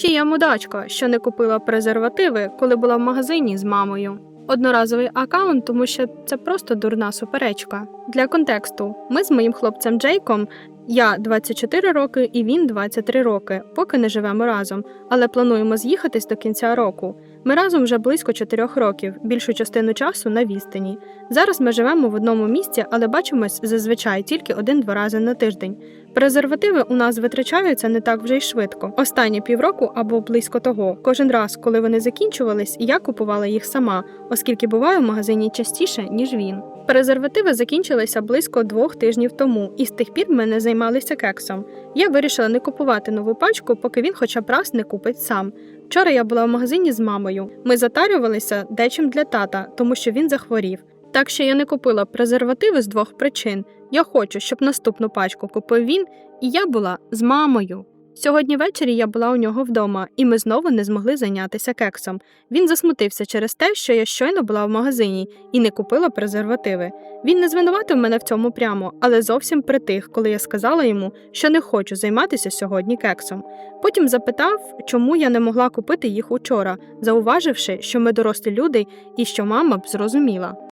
Чи я мудачка, що не купила презервативи, коли була в магазині з мамою? Одноразовий аккаунт, тому що це просто дурна суперечка. Для контексту, ми з моїм хлопцем Джейком, я 24 роки і він 23 роки, поки не живемо разом, але плануємо з'їхатись до кінця року. Ми разом вже близько 4 років, більшу частину часу на відстані. Зараз ми живемо в одному місці, але бачимось зазвичай тільки один-два рази на тиждень. Презервативи у нас витрачаються не так вже й швидко. Останні півроку або близько того. Кожен раз, коли вони закінчувались, я купувала їх сама, оскільки буваю в магазині частіше, ніж він. Презервативи закінчилися близько двох тижнів тому, і з тих пір ми не займалися кексом. Я вирішила не купувати нову пачку, поки він хоча б раз не купить сам. Вчора я була в магазині з мамою. Ми затарювалися дечим для тата, тому що він захворів. Так що я не купила презервативи з двох причин. Я хочу, щоб наступну пачку купив він, і я була з мамою. Сьогодні ввечері я була у нього вдома, і ми знову не змогли зайнятися кексом. Він засмутився через те, що я щойно була в магазині і не купила презервативи. Він не звинуватив мене в цьому прямо, але зовсім притих, коли я сказала йому, що не хочу займатися сьогодні кексом. Потім запитав, чому я не могла купити їх учора, зауваживши, що ми дорослі люди і що мама б зрозуміла.